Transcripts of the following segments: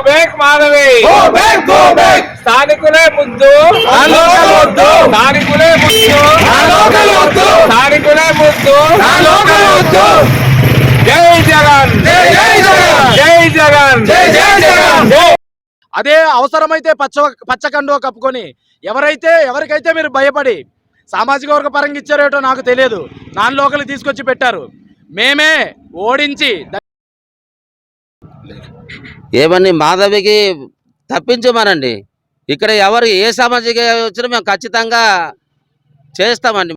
Back Madhavi. స్థానికులే ముద్దు. స్థానికులే ముద్దు. స్థానికులే ముద్దు. జై జగన్. జై జై జగన్. జై జగన్. జై జై జగన్. జై. అదే అవసరమైతే పచ్చ పచ్చకండువ కప్పుకొని ఎవరైతే ఎవరికైతే మీరు భయపడి సామాజిక వర్గ పరంగా ఇచ్చారేటో నాకు తెలియదు. నాన్ లోకల్ తీసుకొచ్చి పెట్టారు. మేమే ఓడించి ఏమని మాధవికి తప్పించమనండి. ఇక్కడ ఎవరు ఏ సామాజిక వచ్చినా మేము ఖచ్చితంగా చేస్తామండి.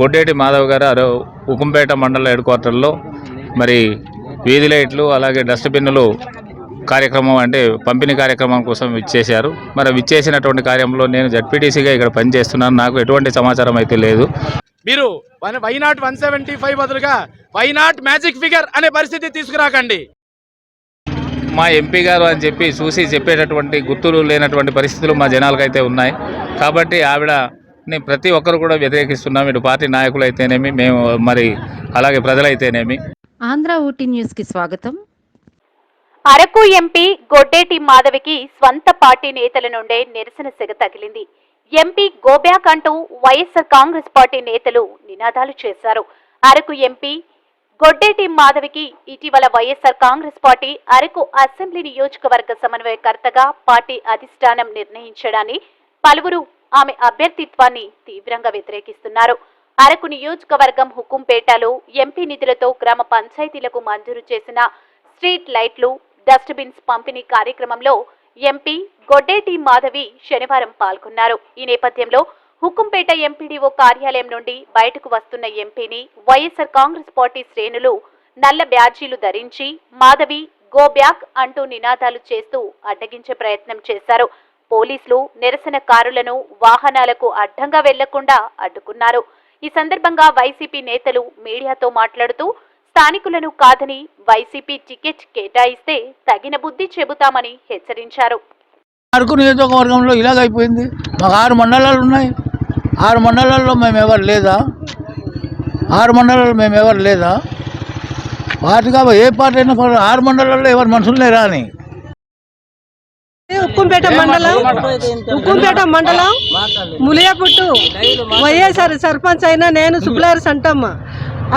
గొడ్డేటి మాధవ్ గారు అరో ఉకుంపేట మండల హెడ్ క్వార్టర్లో మరి వీధి లైట్లు అలాగే డస్ట్బిన్నులు కార్యక్రమం అంటే పంపిణీ కార్యక్రమం కోసం విచ్చేశారు. మరి విచ్చేసినటువంటి కార్యంలో నేను జడ్పీటీసీగా ఇక్కడ పనిచేస్తున్నాను. నాకు ఎటువంటి సమాచారం అయితే లేదు. మీరు one why not one seventy five బదులుగా వై నాట్ మ్యాజిక్ ఫిగర్ అనే పరిస్థితి తీసుకురాకండి. మా ఎంపీ గారు అని చెప్పి చూసి చెప్పేటటువంటి గుర్తులు లేనటువంటి పరిస్థితులు మా జనాలకైతే ఉన్నాయి. కాబట్టి ఆవిడని ప్రతి ఒక్కరు కూడా వ్యతిరేకిస్తున్నాం. ఇటు పార్టీ నాయకులు అయితేనేమి మేము మరి అలాగే ప్రజలైతేనేమి. ఆంధ్ర ఊటీ న్యూస్కి స్వాగతం. అరకు ఎంపీ గొడ్డేటి మాధవికి స్వంత పార్టీ నేతల నుండే నిరసన సెగ తగిలింది. ఎంపీ గోబ్యాక్ అంటూ వైఎస్ఆర్ కాంగ్రెస్ పార్టీ నేతలు నినాదాలు చేశారు. అరకు ఎంపీ గొడ్డేటి మాధవికి ఇటీవల YSR Congress party Araku assembly నియోజకవర్గ సమన్వయకర్తగా పార్టీ అధిష్టానం నిర్ణయించడాన్ని పలువురు ఆమె అభ్యర్థిత్వాన్ని తీవ్రంగా వ్యతిరేకిస్తున్నారు. అరకు నియోజకవర్గం హుకుంపేటలో ఎంపీ నిధులతో గ్రామ పంచాయతీలకు మంజూరు చేసిన స్ట్రీట్ లైట్లు డస్ట్బిన్స్ పంపిణీ కార్యక్రమంలో ఎంపీ గొడ్డేటి మాధవి శనివారం పాల్గొన్నారు. ఈ నేపథ్యంలో హుకుంపేట ఎంపీడీఓ కార్యాలయం నుండి బయటకు వస్తున్న ఎంపీని వైఎస్ఆర్ కాంగ్రెస్ పార్టీ శ్రేణులు నల్ల బ్యాజీలు ధరించి మాధవి గో బ్యాక్ అంటూ నినాదాలు చేస్తూ అడ్డగించే ప్రయత్నం చేశారు. పోలీసులు నిరసనకారులను వాహనాలకు అడ్డంగా వెళ్ళకుండా అడ్డుకున్నారు. ఈ సందర్భంగా వైసీపీ నేతలు మీడియాతో మాట్లాడుతూ స్థానికులను కాదని వైసీపీ టికెట్ కేటాయిస్తే తగిన బుద్ధి చెబుతామని హెచ్చరించారు. అరకు నియోజకవర్గంలో ఇలాగైపోయింది. మాకు ఆరు మండలాలు ఉన్నాయి. ఆరు మండలాల్లో మేము ఎవరు లేదా? ఆరు మండలాల్లో మేము ఎవరు లేదా? పార్టీ కాబట్టి ఏ పార్టీ అయినా ఆరు మండలాల్లో ఎవరు మనుషులు లేరా అని? ఉక్కుంపేట మండలం? ఉక్కుంపేట మండలం? ములియపుట్టు. వైఎస్ఆర్ సర్పంచ్ అయినా నేను సుబ్బులారి సంటమ్మ.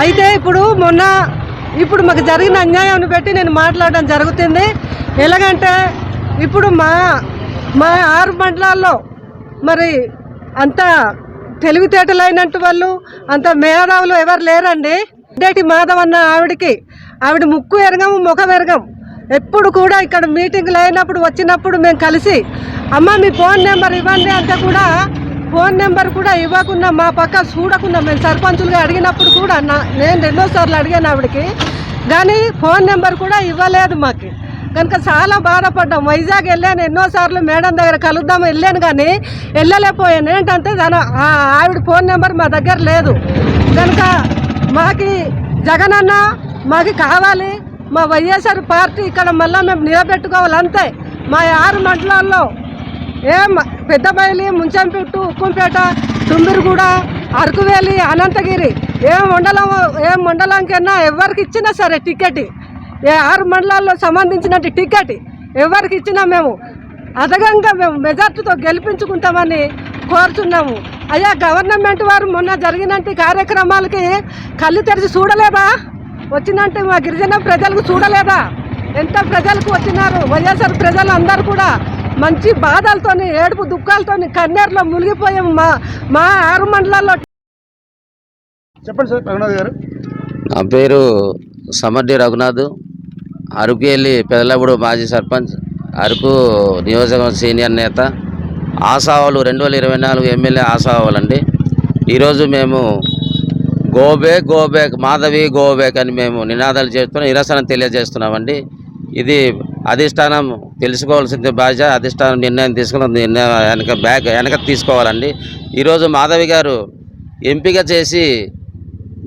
అయితే ఇప్పుడు మొన్న ఇప్పుడు మాకు జరిగిన అన్యాయాన్ని బట్టి నేను మాట్లాడడం జరుగుతుంది. ఎలాగంటే ఇప్పుడు మా మా ఆరు మండలాల్లో మరి అంతా తెలివితేటలైనట్టు వాళ్ళు అంత మేధావులు ఎవరు లేరండి. డేటి మాధవ్ అన్న ఆవిడకి ఆవిడ ముక్కు ఎరగము ముఖం ఎరగం. ఎప్పుడు కూడా ఇక్కడ మీటింగ్లు అయినప్పుడు వచ్చినప్పుడు మేము కలిసి అమ్మ మీ ఫోన్ నెంబర్ ఇవ్వండి అంటే కూడా ఫోన్ నెంబర్ కూడా ఇవ్వకుండా మా పక్క చూడకుండా మేము సర్పంచులుగా అడిగినప్పుడు కూడా నా నేను రెండోసార్లు అడిగాను ఆవిడకి. కానీ ఫోన్ నెంబర్ కూడా ఇవ్వలేదు మాకు. కనుక చాలా బాధపడ్డాం. వైజాగ్ వెళ్ళాను ఎన్నోసార్లు మేడం దగ్గర కలుద్దాం వెళ్ళాను కానీ వెళ్ళలేకపోయాను. ఏంటంటే తన ఆ ఆవిడ ఫోన్ నెంబర్ మా దగ్గర లేదు. కనుక మాకి జగన్ అన్న మాకు కావాలి. మా వైఎస్ఆర్ పార్టీ ఇక్కడ మళ్ళీ మేము నిలబెట్టుకోవాలి అంతే. మా ఆరు మండలాల్లో ఏం పెద్దబయలి ముంచంపెట్టు ఉక్కుంపేట తుమ్మిరిగూడ అరకువేలి అనంతగిరి ఏ మండలం ఏ మండలంకైనా ఎవరికి ఇచ్చినా సరే టికెట్. ఏ ఆరు మండలాల్లో సంబంధించినట్టు టికెట్ ఎవరికి ఇచ్చినా మేము అదనంగా మేము మెజార్టీతో గెలిపించుకుంటామని కోరుతున్నాము అయ్యా గవర్నమెంట్ వారు మొన్న జరిగినట్టు కార్యక్రమాలకి కళ్ళు తెరిచి చూడలేదా? వచ్చినట్టు మా గిరిజన ప్రజలకు చూడలేదా? ఎంత ప్రజలకు వచ్చినారు? వైఎస్ఆర్ ప్రజలు అందరూ కూడా మంచి బాధలతోని ఏడుపు దుఃఖాలతోని కన్నీరులో మునిగిపోయాము మా మా ఆరు మండలాల్లో చెప్పండి సార్ రఘునాథ్ గారు. నా పేరు సమడ్డి రఘునాథ్. అరకు వెళ్ళి మాజీ సర్పంచ్ అరకు నియోజకవర్గం సీనియర్ నేత ఆశావాలు రెండు వేల ఇరవై నాలుగు ఎమ్మెల్యే ఆశావాలు ఈరోజు మేము గోబేక్ గోబేక్ మాధవి గోబేక్ అని మేము నినాదాలు చేస్తున్నాం నిరసన తెలియజేస్తున్నామండి. ఇది అధిష్టానం తెలుసుకోవాల్సింది బాధ్యత అధిష్టానం నిర్ణయం తీసుకుని నిర్ణయం వెనక బ్యాక్ వెనక తీసుకోవాలండి. ఈరోజు మాధవి గారు ఎంపిక చేసి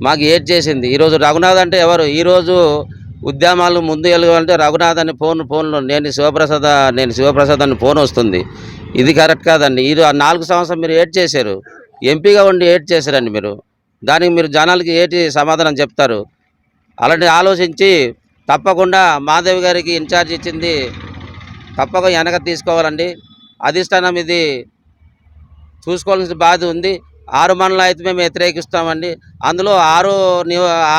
మాకు ఏడ్ చేసింది. ఈరోజు రఘునాథ్ అంటే ఎవరు? ఈరోజు ఉద్యమాలు ముందు వెళ్ళాలంటే రఘునాథ్ అని ఫోన్ ఫోన్లో నేను శివప్రసాద్ నేను శివప్రసాద్ అని ఫోన్ వస్తుంది. ఇది కరెక్ట్ కాదండి. ఇది ఆ నాలుగు సంవత్సరం మీరు ఏడ్ చేశారు. ఎంపీగా ఉండి ఏడ్ చేశారండి మీరు. దానికి మీరు జనాలకి ఏటి సమాధానం చెప్తారు? అలాంటి ఆలోచించి తప్పకుండా మాధవి గారికి ఇన్ఛార్జ్ ఇచ్చింది. తప్పక వెనక తీసుకోవాలండి. అధిష్టానం ఇది చూసుకోవాల్సిన బాధ ఉంది. ఆరు మండలాలు అయితే మేము వ్యతిరేకిస్తామండి. అందులో ఆరు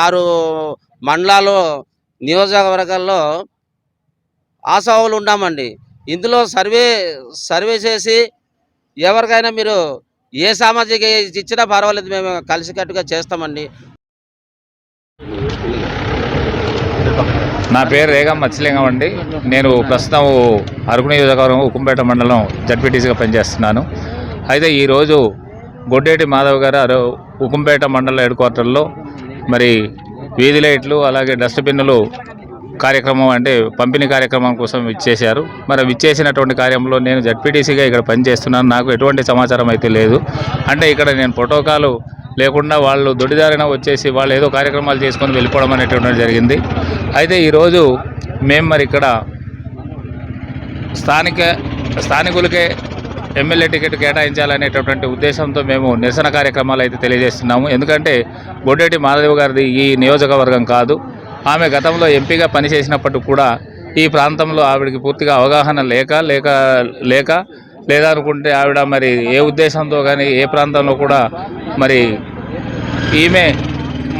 ఆరు మండలాలు నియోజకవర్గాల్లో ఆశావులు ఉన్నామండి ఇందులో సర్వే సర్వే చేసి ఎవరికైనా మీరు ఏ సామాజిక ఇచ్చినా పర్వాలేదు మేము కలిసికట్టుగా చేస్తామండి. నా పేరు రేగం మత్స్యలింగం అండి. నేను ప్రస్తుతం అరకు నియోజకవర్గం ఉక్కుంపేట మండలం జడ్పీటీసీగా పనిచేస్తున్నాను. అయితే ఈరోజు గొడ్డేటి మాధవ్ గారు అరు ఉక్కుంపేట మండల హెడ్ క్వార్టర్లో మరి వీధి లైట్లు అలాగే డస్ట్బిన్లు కార్యక్రమం అంటే పంపిణీ కార్యక్రమం కోసం ఇచ్చేశారు మరి విచ్చేసినటువంటి కార్యంలో నేను జడ్పీటీసీగా ఇక్కడ పనిచేస్తున్నాను. నాకు ఎటువంటి సమాచారం అయితే లేదు. అంటే ఇక్కడ నేను ప్రోటోకాలు లేకుండా వాళ్ళు దొడిదారిన వచ్చేసి వాళ్ళు ఏదో కార్యక్రమాలు చేసుకొని వెళ్ళిపోవడం అనేటువంటి జరిగింది. అయితే ఈరోజు మేము మరి ఇక్కడ స్థానిక స్థానికులకే ఎమ్మెల్యే టికెట్ కేటాయించాలనేటటువంటి ఉద్దేశంతో మేము నిరసన కార్యక్రమాలు అయితే తెలియజేస్తున్నాము. ఎందుకంటే బొడ్డేటి మాధవ్ గారిది ఈ నియోజకవర్గం కాదు. ఆమె గతంలో ఎంపీగా పనిచేసినప్పటికి కూడా ఈ ప్రాంతంలో ఆవిడకి పూర్తిగా అవగాహన లేక లేక లేక లేదనుకుంటే ఆవిడ మరి ఏ ఉద్దేశంతో కానీ ఏ ప్రాంతంలో కూడా మరి ఈమె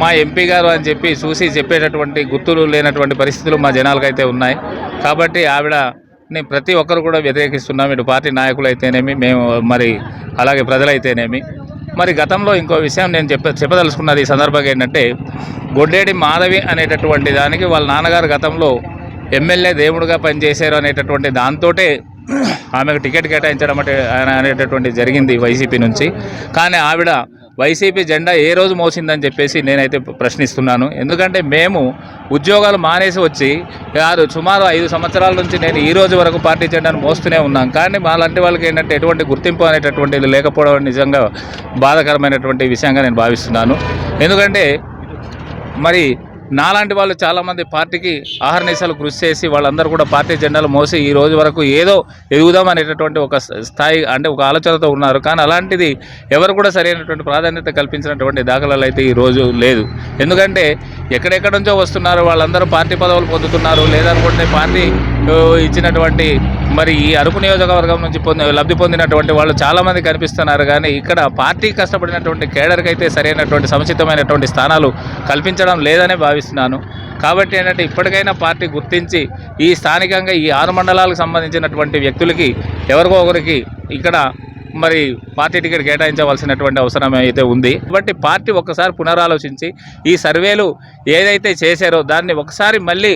మా ఎంపీ గారు అని చెప్పి చూసి చెప్పేటటువంటి గుర్తులు లేనటువంటి పరిస్థితులు మా జనాలకైతే ఉన్నాయి. కాబట్టి ఆవిడ వాటిని ప్రతి ఒక్కరు కూడా వ్యతిరేకిస్తున్నాం. ఇటు పార్టీ నాయకులు అయితేనేమి మేము మరి అలాగే ప్రజలైతేనేమి. మరి గతంలో ఇంకో విషయం నేను చెప్ప చెప్పదలుచుకున్నది ఈ సందర్భంగా ఏంటంటే గొడ్డేడి మాధవి అనేటటువంటి దానికి వాళ్ళ నాన్నగారు గతంలో ఎమ్మెల్యే దేవుడుగా పనిచేశారు అనేటటువంటి దాంతోటే ఆమెకు టికెట్ కేటాయించడం అంటే అనేటటువంటి జరిగింది వైసీపీ నుంచి. కానీ ఆవిడ వైసీపీ జెండా ఏ రోజు మోసిందని చెప్పేసి నేనైతే ప్రశ్నిస్తున్నాను. ఎందుకంటే మేము ఉద్యోగాలు మానేసి వచ్చి ఆరు సుమారు ఐదు సంవత్సరాల నుంచి నేను ఈ రోజు వరకు పార్టీ జెండాను మోస్తూనే ఉన్నాం. కానీ మాలాంటి వాళ్ళకి ఏంటంటే ఎటువంటి గుర్తింపు అనేటటువంటిది లేకపోవడం నిజంగా బాధాకరమైనటువంటి విషయంగా నేను భావిస్తున్నాను. ఎందుకంటే మరి నాలాంటి వాళ్ళు చాలామంది పార్టీకి ఆహర్నిశలు కృషి చేసి వాళ్ళందరూ కూడా పార్టీ జెండాలు మోసి ఈ రోజు వరకు ఏదో ఎదుగుదాం అనేటటువంటి ఒక స్థాయి అంటే ఒక ఆలోచనతో ఉన్నారు. కానీ అలాంటిది ఎవరు కూడా సరైనటువంటి ప్రాధాన్యత కల్పించినటువంటి దాఖలాలు అయితే ఈ రోజు లేదు. ఎందుకంటే ఎక్కడెక్కడి నుంచో వస్తున్నారు వాళ్ళందరూ పార్టీ పదవులు పొందుతున్నారు లేదనుకుంటే పార్టీ ఇచ్చినటువంటి మరి ఈ అరకు నియోజకవర్గం నుంచి పొంది లబ్ధి పొందినటువంటి వాళ్ళు చాలామంది కనిపిస్తున్నారు. కానీ ఇక్కడ పార్టీ కష్టపడినటువంటి కేడర్కి అయితే సరైనటువంటి సముచితమైనటువంటి స్థానాలు కల్పించడం లేదనే భావిస్తున్నాను. కాబట్టి ఏంటంటే ఇప్పటికైనా పార్టీ గుర్తించి ఈ స్థానికంగా ఈ ఆరు మండలాలకు సంబంధించినటువంటి వ్యక్తులకి ఎవరికో ఒకరికి ఇక్కడ మరి పార్టీ టికెట్ కేటాయించవలసినటువంటి అవసరం అయితే ఉంది. కాబట్టి పార్టీ ఒక్కసారి పునరాలోచించి ఈ సర్వేలు ఏదైతే చేశారో దాన్ని ఒకసారి మళ్ళీ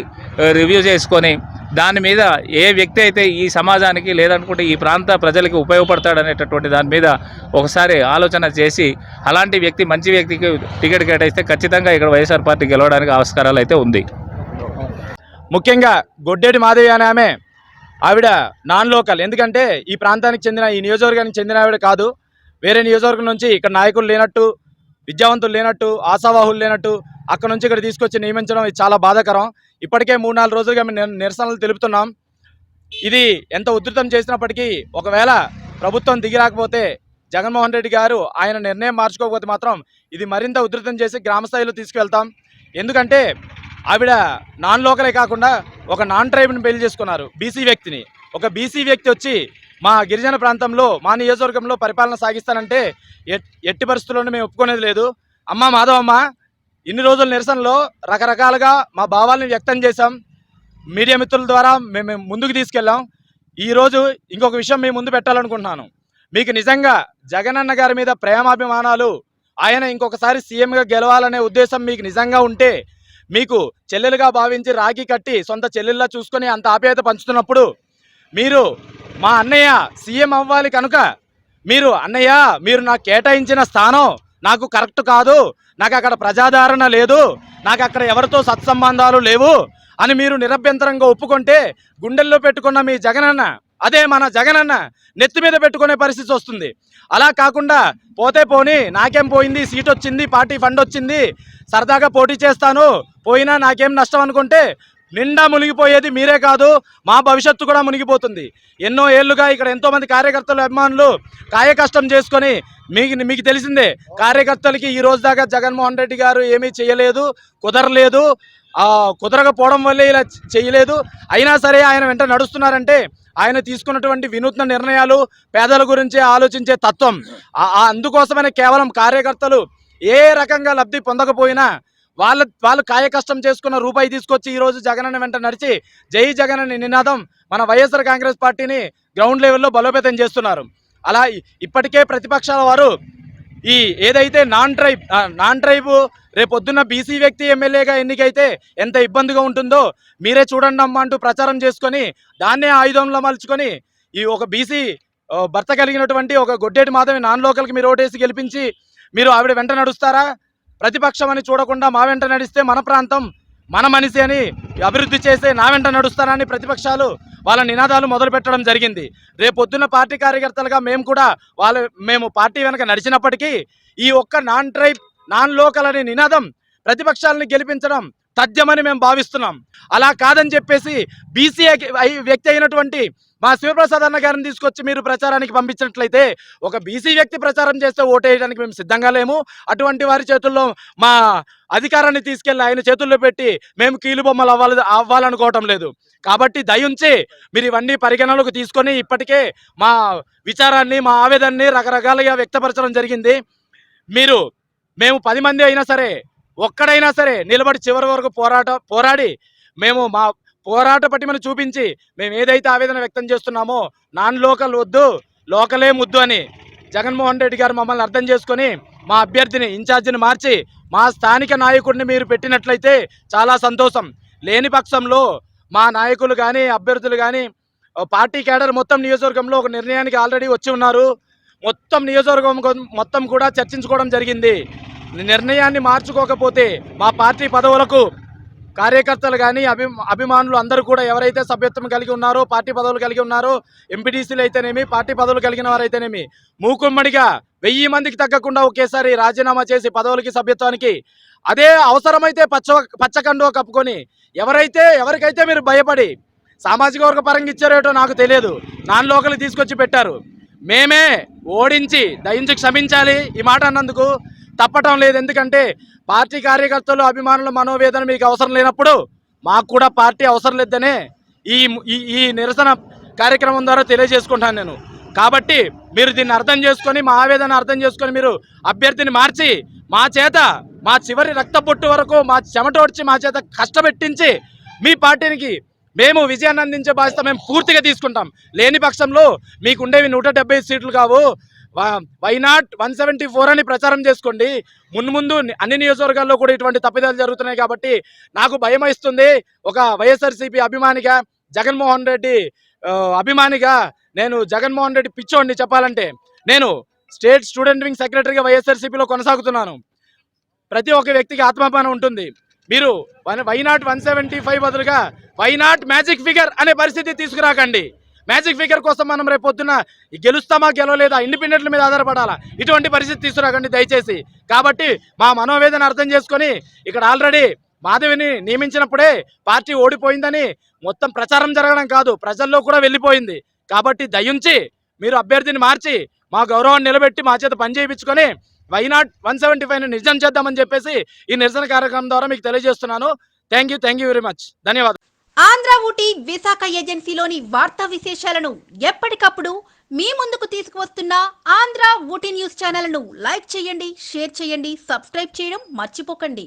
రివ్యూ చేసుకొని దాని మీద ఏ వ్యక్తి అయితే ఈ సమాజానికి లేదనుకుంటే ఈ ప్రాంత ప్రజలకి ఉపయోగపడతాడనేటటువంటి దాని మీద ఒకసారి ఆలోచన చేసి అలాంటి వ్యక్తి మంచి వ్యక్తికి టికెట్ కేటాయిస్తే ఖచ్చితంగా ఇక్కడ వైఎస్ఆర్ పార్టీ గెలవడానికి ఆస్కారాలు అయితే ఉంది. ముఖ్యంగా గొడ్డేటి మాధవి అనే ఆమె ఆవిడ నాన్ లోకల్. ఎందుకంటే ఈ ప్రాంతానికి చెందిన ఈ నియోజకవర్గానికి చెందిన ఆవిడ కాదు. వేరే నియోజకవర్గం నుంచి ఇక్కడ నాయకులు లేనట్టు విద్యావంతులు లేనట్టు ఆశావాహులు లేనట్టు అక్కడ నుంచి ఇక్కడ తీసుకొచ్చి నియమించడం ఇది చాలా బాధాకరం. ఇప్పటికే మూడు నాలుగు రోజులుగా మేము నిరసనలు తెలుపుతున్నాం. ఇది ఎంత ఉధృతం చేసినప్పటికీ ఒకవేళ ప్రభుత్వం దిగిరాకపోతే జగన్మోహన్ రెడ్డి గారు ఆయన నిర్ణయం మార్చుకోకపోతే మాత్రం ఇది మరింత ఉధృతం చేసి గ్రామ స్థాయిలో తీసుకువెళ్తాం. ఎందుకంటే ఆవిడ నాన్ లోకలే కాకుండా ఒక నాన్ ట్రైబ్ని పెళ్ళి చేసుకున్నారు బీసీ వ్యక్తిని. ఒక బీసీ వ్యక్తి వచ్చి మా గిరిజన ప్రాంతంలో మా నియోజకవర్గంలో పరిపాలన సాగిస్తానంటే ఎట్- ఎట్టి పరిస్థితుల్లోనూ మేము ఒప్పుకునేది లేదు. అమ్మ మాధవమ్మ ఇన్ని రోజుల నిరసనలో రకరకాలుగా మా భావాలను వ్యక్తం చేశాం. మీడియా మిత్రుల ద్వారా మేము ముందుకు తీసుకెళ్ళాం. ఈరోజు ఇంకొక విషయం మీ ముందు పెట్టాలనుకుంటున్నాను. మీకు నిజంగా జగనన్న గారి మీద ప్రేమాభిమానాలు ఆయన ఇంకొకసారి సీఎంగా గెలవాలనే ఉద్దేశం మీకు నిజంగా ఉంటే మీకు చెల్లెలుగా భావించి రాఖీ కట్టి సొంత చెల్లెల్లా చూసుకొని అంత ఆప్యాయత పంచుతున్నప్పుడు మీరు మా అన్నయ్య సీఎం అవ్వాలి కనుక మీరు అన్నయ్య మీరు నాకు కేటాయించిన స్థానం నాకు కరెక్ట్ కాదు నాకు అక్కడ ప్రజాదరణ లేదు నాకు అక్కడ ఎవరితో సత్సంబంధాలు లేవు అని మీరు నిరభ్యంతరంగా ఒప్పుకుంటే గుండెల్లో పెట్టుకున్న మీ జగనన్న అదే మన జగనన్న నెత్తి మీద పెట్టుకునే పరిస్థితి వస్తుంది. అలా కాకుండా పోతే పోని నాకేం పోయింది సీట్ వచ్చింది పార్టీ ఫండ్ వచ్చింది సరదాగా పోటీ చేస్తాను పోయినా నాకేం నష్టం అనుకుంటే నిండా మునిగిపోయేది మీరే కాదు మా భవిష్యత్తు కూడా మునిగిపోతుంది. ఎన్నో ఏళ్ళుగా ఇక్కడ ఎంతో మంది కార్యకర్తలు అభిమానులు కాయకష్టం చేసుకొని మీకు మీకు తెలిసిందే కార్యకర్తలకి ఈ రోజు దాకా జగన్మోహన్ రెడ్డి గారు ఏమీ చేయలేదు కుదరలేదు కుదరకపోవడం వల్లే ఇలా చేయలేదు. అయినా సరే ఆయన వెంట నడుస్తున్నారంటే ఆయన తీసుకున్నటువంటి వినూత్న నిర్ణయాలు పేదల గురించి ఆలోచించే తత్వం అందుకోసమనే కేవలం కార్యకర్తలు ఏ రకంగా లబ్ధి పొందకపోయినా వాళ్ళ వాళ్ళు కాయకష్టం చేసుకున్న రూపాయి తీసుకొచ్చి ఈరోజు రోజు జగన్ వెంట నడిచి జై జగన్ నినాదం మన వైఎస్ఆర్ కాంగ్రెస్ పార్టీని గ్రౌండ్ లెవెల్లో బలోపేతం చేస్తున్నారు. అలా ఇప్పటికే ప్రతిపక్షాల వారు ఈ ఏదైతే నాన్ ట్రైబ్ నాన్ ట్రైబు రేపొద్దున్న బీసీ వ్యక్తి ఎమ్మెల్యేగా ఎన్నికైతే ఎంత ఇబ్బందిగా ఉంటుందో మీరే చూడండి అమ్మా అంటూ ప్రచారం చేసుకొని దాన్నే ఆయుధంలో మలుచుకొని ఈ ఒక బీసీ భర్త కలిగినటువంటి ఒక గొడ్డేటి మాధవి నాన్ లోకల్కి మీరు ఓటేసి గెలిపించి మీరు ఆవిడ వెంట నడుస్తారా? ప్రతిపక్షం అని చూడకుండా మా వెంట నడిస్తే మన ప్రాంతం మన మనిషి అని అభివృద్ధి చేసే నా వెంట నడుస్తారని ప్రతిపక్షాలు వాళ్ళ నినాదాలు మొదలు పెట్టడం జరిగింది రేపొద్దున్న పార్టీ కార్యకర్తలుగా మేము కూడా వాళ్ళ మేము పార్టీ వెనక నడిచినప్పటికీ ఈ ఒక్క నాన్ ట్రైబ్ నాన్ లోకల్ అనే నినాదం ప్రతిపక్షాలని గెలిపించడం తథ్యమని మేము భావిస్తున్నాం. అలా కాదని చెప్పేసి బీసీ వ్యక్తి అయినటువంటి మా శివప్రసాద్ అన్న గారిని తీసుకొచ్చి మీరు ప్రచారానికి పంపించినట్లయితే ఒక బీసీ వ్యక్తి ప్రచారం చేస్తే ఓటేయడానికి మేము సిద్ధంగా లేము. అటువంటి వారి చేతుల్లో మా అధికారాన్ని తీసుకెళ్ళి ఆయన చేతుల్లో పెట్టి మేము కీలు బొమ్మలు అవ్వాలి అవ్వాలనుకోవటం లేదు. కాబట్టి దయుంచి మీరు ఇవన్నీ పరిగణలోకి తీసుకొని ఇప్పటికే మా విచారాన్ని మా ఆవేదనని రకరకాలుగా వ్యక్తపరచడం జరిగింది. మీరు మేము పది మంది అయినా సరే ఒక్కడైనా సరే నిలబడి చివరి వరకు పోరాట పోరాడి మేము మా పోరాట పటిమను చూపించి మేము ఏదైతే ఆవేదన వ్యక్తం చేస్తున్నామో నాన్ లోకల్ వద్దు లోకలే ముద్దు అని జగన్మోహన్ రెడ్డి గారు మమ్మల్ని అర్థం చేసుకొని మా అభ్యర్థిని ఇన్ఛార్జిని మార్చి మా స్థానిక నాయకుడిని మీరు పెట్టినట్లయితే చాలా సంతోషం. లేని పక్షంలో మా నాయకులు కానీ అభ్యర్థులు కానీ పార్టీ కేడర్ మొత్తం నియోజకవర్గంలో ఒక నిర్ణయానికి ఆల్రెడీ వచ్చి ఉన్నారు. మొత్తం నియోజకవర్గం మొత్తం కూడా చర్చించుకోవడం జరిగింది. నిర్ణయాన్ని మార్చుకోకపోతే మా పార్టీ పదవులకు కార్యకర్తలు కానీ అభి అభిమానులు అందరూ కూడా ఎవరైతే సభ్యత్వం కలిగి ఉన్నారో పార్టీ పదవులు కలిగి ఉన్నారో ఎంపీటీసీలు అయితేనేమి పార్టీ పదవులు కలిగిన వారైతేనేమి మూకుమ్మడిగా వెయ్యి మందికి తగ్గకుండా ఒకేసారి రాజీనామా చేసి పదవులకి సభ్యత్వానికి అదే అవసరమైతే పచ్చ పచ్చకండువ కప్పుకొని ఎవరైతే ఎవరికైతే మీరు భయపడి సామాజిక వర్గ పరంగా ఇచ్చారేటో నాకు తెలియదు. నాన్ లోకల్ తీసుకొచ్చి పెట్టారు. మేమే ఓడించి దయించి క్షమించాలి ఈ మాట అన్నందుకు తప్పటం లేదు. ఎందుకంటే పార్టీ కార్యకర్తలు అభిమానుల మనోవేదన మీకు అవసరం లేనప్పుడు మాకు కూడా పార్టీ అవసరం లేదనే ఈ ఈ ఈ నిరసన కార్యక్రమం ద్వారా తెలియజేసుకుంటాను నేను. కాబట్టి మీరు దీన్ని అర్థం చేసుకొని మా ఆవేదన అర్థం చేసుకొని మీరు అభ్యర్థిని మార్చి మా చేత మా చివరి రక్త పొట్టు వరకు మా చెమట వచ్చి మా చేత కష్టపెట్టించి మీ పార్టీనికి మేము విజయాన్ని అందించే బాధ్యత మేము పూర్తిగా తీసుకుంటాం. లేని పక్షంలో మీకు ఉండేవి నూట సీట్లు కావు. Why not one seventy four అని ప్రచారం చేసుకోండి. మున్ముందు ముందు అన్ని నియోజకవర్గాల్లో కూడా ఇటువంటి తప్పిదాలు జరుగుతున్నాయి కాబట్టి నాకు భయం ఇస్తుంది ఒక వైఎస్ఆర్సీపీ అభిమానిగా జగన్మోహన్ రెడ్డి అభిమానిగా నేను జగన్మోహన్ రెడ్డి పిచ్చోడిని చెప్పాలంటే నేను స్టేట్ స్టూడెంట్ వింగ్ సెక్రటరీగా వైఎస్ఆర్సీపీలో కొనసాగుతున్నాను. ప్రతి ఒక్క వ్యక్తికి ఆత్మాభిమానం ఉంటుంది. మీరు one why not one seventy five బదులుగా వై నాట్ మ్యాజిక్ ఫిగర్ అనే పరిస్థితి తీసుకురాకండి. మ్యాజిక్ ఫిగర్ కోసం మనం రేపు పొద్దున్న గెలుస్తామా గెలవలేదా ఇండిపెండెంట్ల మీద ఆధారపడాలా? ఇటువంటి పరిస్థితి తీసుకురాకండి దయచేసి. కాబట్టి మా మనోవేదన అర్థం చేసుకొని ఇక్కడ ఆల్రెడీ మాధవిని నియమించినప్పుడే పార్టీ ఓడిపోయిందని మొత్తం ప్రచారం జరగడం కాదు ప్రజల్లో కూడా వెళ్ళిపోయింది. కాబట్టి దయించి మీరు అభ్యర్థిని మార్చి మా గౌరవాన్ని నిలబెట్టి మా చేత పని చేయించుకొని why not one seventy five నిజం చేద్దామని చెప్పేసి ఈ నిరసన కార్యక్రమం ద్వారా మీకు తెలియజేస్తున్నాను. Thank you thank you very much. ధన్యవాదాలు. ఆంధ్ర ఊటీ విశాఖ ఏజెన్సీలోని వార్తా విశేషాలను ఎప్పటికప్పుడు మీ ముందుకు తీసుకువస్తున్న ఆంధ్ర ఊటీ న్యూస్ ఛానల్ను లైక్ చేయండి షేర్ చేయండి సబ్స్క్రైబ్ చేయడం మర్చిపోకండి.